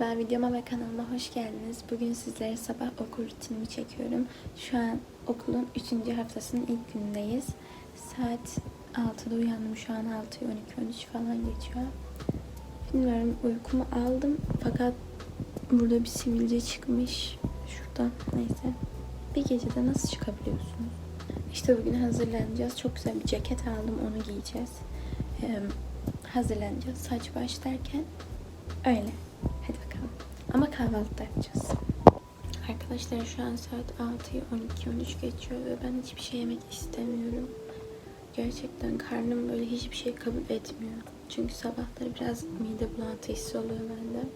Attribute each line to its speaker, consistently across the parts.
Speaker 1: Merhaba, videoma ve kanalıma hoş geldiniz. Bugün sizlere sabah okul rutinimi çekiyorum. Şu an okulun 3. haftasının ilk günündeyiz. Saat 6'da uyandım. Şu an 6'yı 12 13 falan geçiyor. Bilmiyorum uykumu aldım fakat burada bir sivilce çıkmış. Şurada neyse. Bir gecede nasıl çıkabiliyorsunuz? İşte bugün hazırlanacağız. Çok güzel bir ceket aldım. Onu giyeceğiz. Ee, hazırlanacağız. Saç baş derken öyle. Ama kahvaltı da yapacağız. Arkadaşlar şu an saat 6'yı 12 13 geçiyor ve ben hiçbir şey yemek istemiyorum. Gerçekten karnım böyle hiçbir şey kabul etmiyor. Çünkü sabahları biraz mide bulantı hissi oluyor bende.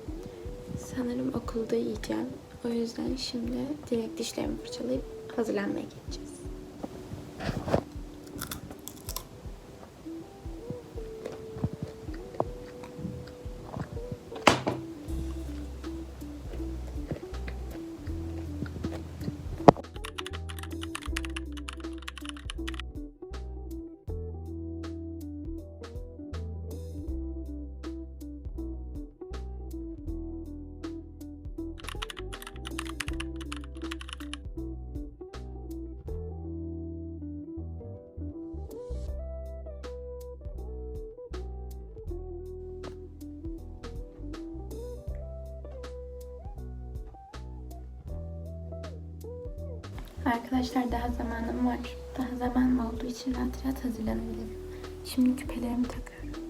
Speaker 1: Sanırım okulda yiyeceğim. O yüzden şimdi direkt dişlerimi fırçalayıp hazırlanmaya geçeceğiz. Arkadaşlar daha zamanım var. Daha zamanım olduğu için rahat rahat hazırlanabilirim. Şimdi küpelerimi takıyorum.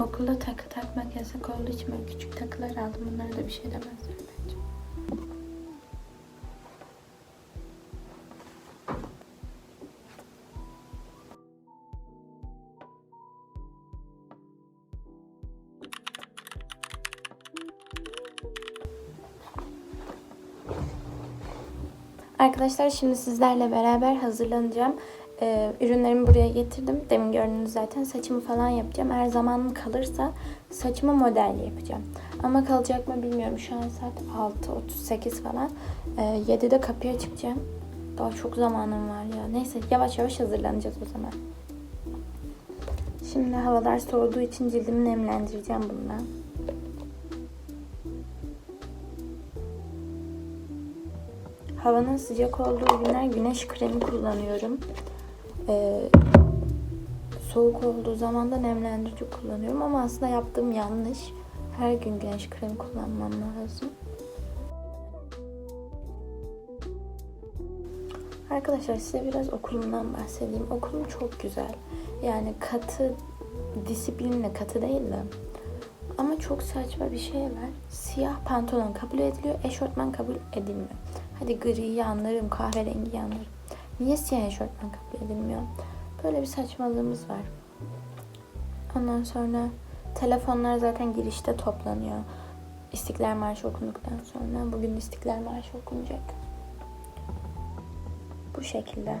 Speaker 1: Okulda takı takmak yasak olduğu için böyle küçük takılar aldım. Bunlara da bir şey demezler Arkadaşlar şimdi sizlerle beraber hazırlanacağım. Ee, ürünlerimi buraya getirdim. Demin gördünüz zaten. Saçımı falan yapacağım. Eğer zamanım kalırsa saçımı modelli yapacağım. Ama kalacak mı bilmiyorum. Şu an saat 6.38 falan. Ee, 7'de kapıya çıkacağım. Daha çok zamanım var ya. Neyse yavaş yavaş hazırlanacağız o zaman. Şimdi havalar soğuduğu için cildimi nemlendireceğim bununla. Havanın sıcak olduğu günler güneş kremi kullanıyorum. Ee, soğuk olduğu zaman da nemlendirici kullanıyorum ama aslında yaptığım yanlış. Her gün güneş kremi kullanmam lazım. Arkadaşlar size biraz okulumdan bahsedeyim. Okulum çok güzel. Yani katı, disiplinle katı değil de. Ama çok saçma bir şey var. Siyah pantolon kabul ediliyor, eşortman kabul edilmiyor. Hadi griyi anlarım, kahverengi anlarım. Niye siyah eşortman kabul edilmiyor? Böyle bir saçmalığımız var. Ondan sonra telefonlar zaten girişte toplanıyor. İstiklal Marşı okunduktan sonra bugün İstiklal Marşı okunacak. Bu şekilde.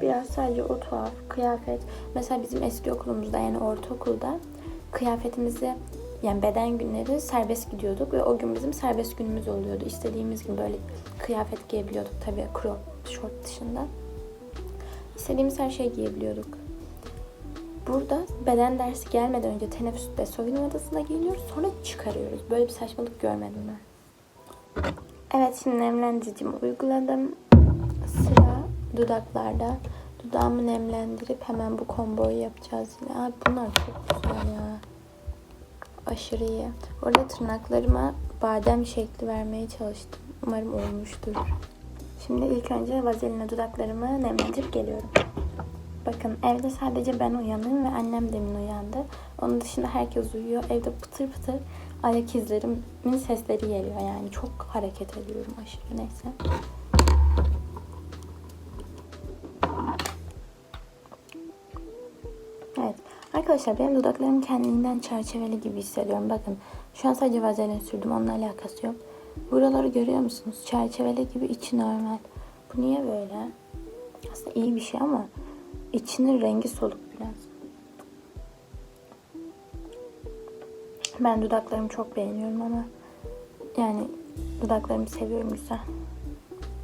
Speaker 1: Biraz sadece o tuhaf kıyafet. Mesela bizim eski okulumuzda yani ortaokulda kıyafetimizi yani beden günleri serbest gidiyorduk ve o gün bizim serbest günümüz oluyordu. İstediğimiz gibi böyle kıyafet giyebiliyorduk tabii crop short dışında. İstediğimiz her şeyi giyebiliyorduk. Burada beden dersi gelmeden önce teneffüste soyunma odasına giyiniyoruz sonra çıkarıyoruz. Böyle bir saçmalık görmedim ben. Evet şimdi nemlendiricimi uyguladım. Sıra dudaklarda. Dudağımı nemlendirip hemen bu komboyu yapacağız yine. Abi bunlar çok güzel ya. Aşırı iyi. Orada tırnaklarıma badem şekli vermeye çalıştım. Umarım olmuştur. Şimdi ilk önce vazeline dudaklarımı nemlendirip geliyorum. Bakın evde sadece ben uyanıyorum ve annem demin uyandı. Onun dışında herkes uyuyor. Evde pıtır pıtır ayak izlerimin sesleri geliyor yani. Çok hareket ediyorum aşırı neyse. Arkadaşlar benim dudaklarım kendiliğinden çerçeveli gibi hissediyorum. Bakın şu an sadece vazelin sürdüm. Onunla alakası yok. Buraları görüyor musunuz? Çerçeveli gibi içi normal. Bu niye böyle? Aslında iyi bir şey ama içinin rengi soluk biraz. Ben dudaklarımı çok beğeniyorum ama yani dudaklarımı seviyorum güzel.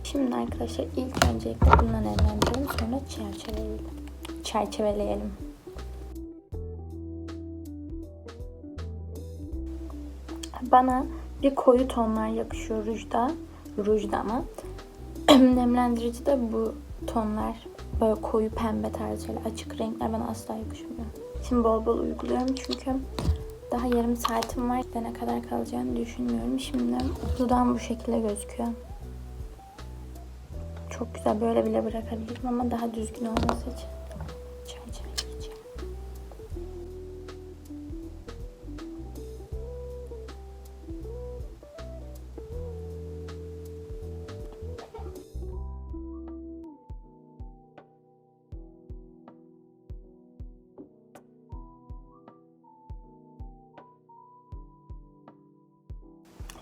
Speaker 1: Şimdi arkadaşlar ilk öncelikle bundan evlendirelim sonra çerçeveleyelim. Çerçeveleyelim. Bana bir koyu tonlar yakışıyor rujda. Rujda ama. Nemlendirici de bu tonlar. Böyle koyu pembe tarzı açık renkler bana asla yakışmıyor. Şimdi bol bol uyguluyorum çünkü daha yarım saatim var. Ne kadar kalacağını düşünmüyorum. Şimdi dudağım bu şekilde gözüküyor. Çok güzel. Böyle bile bırakabilirim ama daha düzgün olması için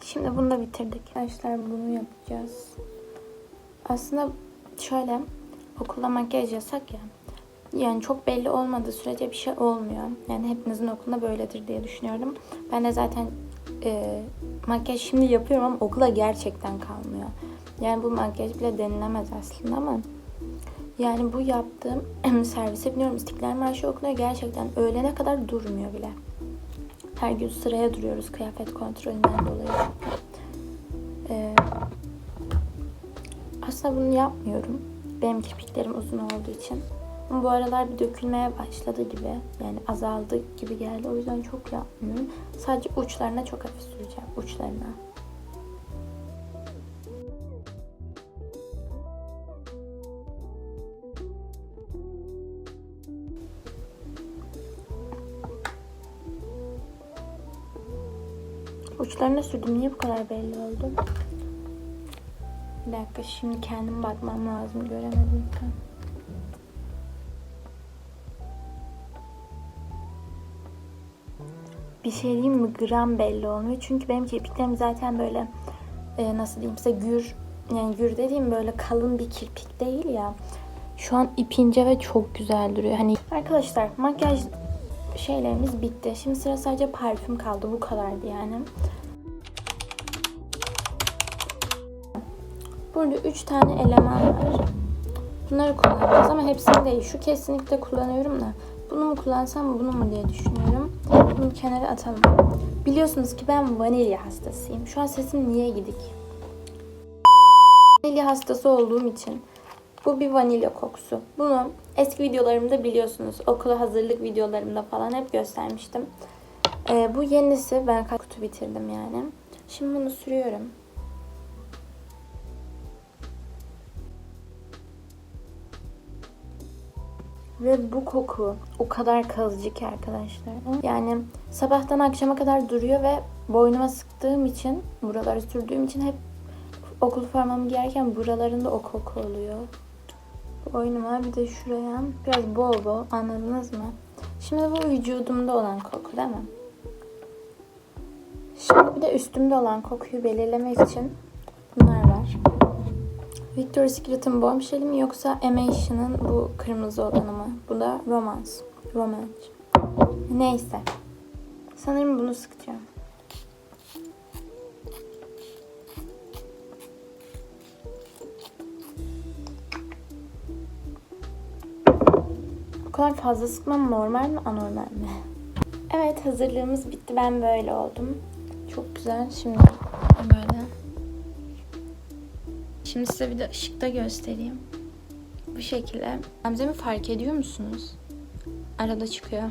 Speaker 1: Şimdi bunu da bitirdik. Arkadaşlar bunu yapacağız. Aslında şöyle okulda makyaj yasak ya. Yani çok belli olmadığı sürece bir şey olmuyor. Yani hepinizin okulunda böyledir diye düşünüyorum. Ben de zaten e, makyaj şimdi yapıyorum ama okula gerçekten kalmıyor. Yani bu makyaj bile denilemez aslında ama yani bu yaptığım servise biniyorum. İstiklal Marşı okunuyor. Gerçekten öğlene kadar durmuyor bile. Her gün sıraya duruyoruz kıyafet kontrolünden dolayı. Ee, aslında bunu yapmıyorum. Benim kirpiklerim uzun olduğu için. Bu aralar bir dökülmeye başladı gibi. Yani azaldı gibi geldi. O yüzden çok yapmıyorum. Sadece uçlarına çok hafif süreceğim. Uçlarına. Uçlarına sürdüm. Niye bu kadar belli oldu? Bir dakika şimdi kendim bakmam lazım. Göremedim tam. Bir şey diyeyim mi? Gram belli olmuyor. Çünkü benim kirpiklerim zaten böyle e, nasıl diyeyim size gür yani gür dediğim böyle kalın bir kirpik değil ya. Şu an ipince ve çok güzel duruyor. Hani arkadaşlar makyaj şeylerimiz bitti. Şimdi sıra sadece parfüm kaldı. Bu kadardı yani. Burada 3 tane eleman var. Bunları kullanacağız ama hepsini değil. Şu kesinlikle kullanıyorum da. Bunu mu kullansam bunu mu diye düşünüyorum. Bunu kenara atalım. Biliyorsunuz ki ben vanilya hastasıyım. Şu an sesim niye gidik? Vanilya hastası olduğum için bu bir vanilya kokusu. Bunu eski videolarımda biliyorsunuz. Okula hazırlık videolarımda falan hep göstermiştim. Ee, bu yenisi. Ben kaç kutu bitirdim yani. Şimdi bunu sürüyorum. Ve bu koku o kadar kalıcı ki arkadaşlar. Yani sabahtan akşama kadar duruyor ve boynuma sıktığım için, buraları sürdüğüm için hep okul formamı giyerken buralarında o koku oluyor. Boynuma bir de şuraya biraz bol bol anladınız mı? Şimdi bu vücudumda olan koku değil mi? Şimdi bir de üstümde olan kokuyu belirlemek için bunlar var. Victoria's Secret'ın Bombshell'i mi yoksa Emacia'nın bu kırmızı olanı mı? Bu da Romance. Romance. Neyse. Sanırım bunu sıkacağım. Kadar fazla sıkmam normal mi anormal mi? Evet hazırlığımız bitti. Ben böyle oldum. Çok güzel. Şimdi böyle. Şimdi size bir de ışıkta göstereyim. Bu şekilde. Gamzemi fark ediyor musunuz? Arada çıkıyor.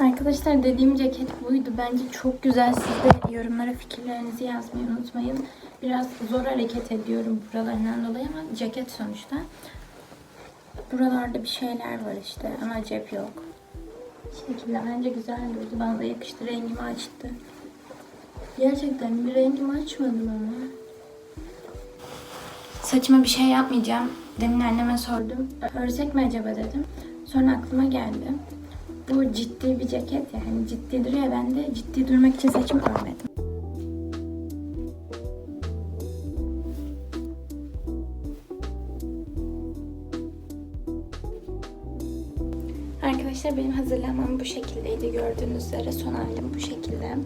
Speaker 1: Arkadaşlar dediğim ceket buydu. Bence çok güzel. Siz de yorumlara fikirlerinizi yazmayı unutmayın. Biraz zor hareket ediyorum buralarından dolayı ama ceket sonuçta. Buralarda bir şeyler var işte ama cep yok. Bu şekilde bence güzel durdu. Bana da yakıştı. Rengimi açtı. Gerçekten bir rengimi açmadım ama. Saçıma bir şey yapmayacağım. Demin anneme sordum. Örsek mi acaba dedim. Sonra aklıma geldi. Bu ciddi bir ceket yani ciddi duruyor. Ben de ciddi durmak için saçım örmedim. Arkadaşlar benim hazırlamam bu şekildeydi. Gördüğünüz üzere son halim bu şekilde.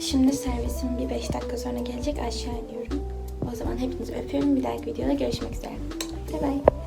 Speaker 1: Şimdi servisim bir 5 dakika sonra gelecek. Aşağı iniyorum. O zaman hepinizi öpüyorum. Bir dahaki videoda görüşmek üzere. Bye bye.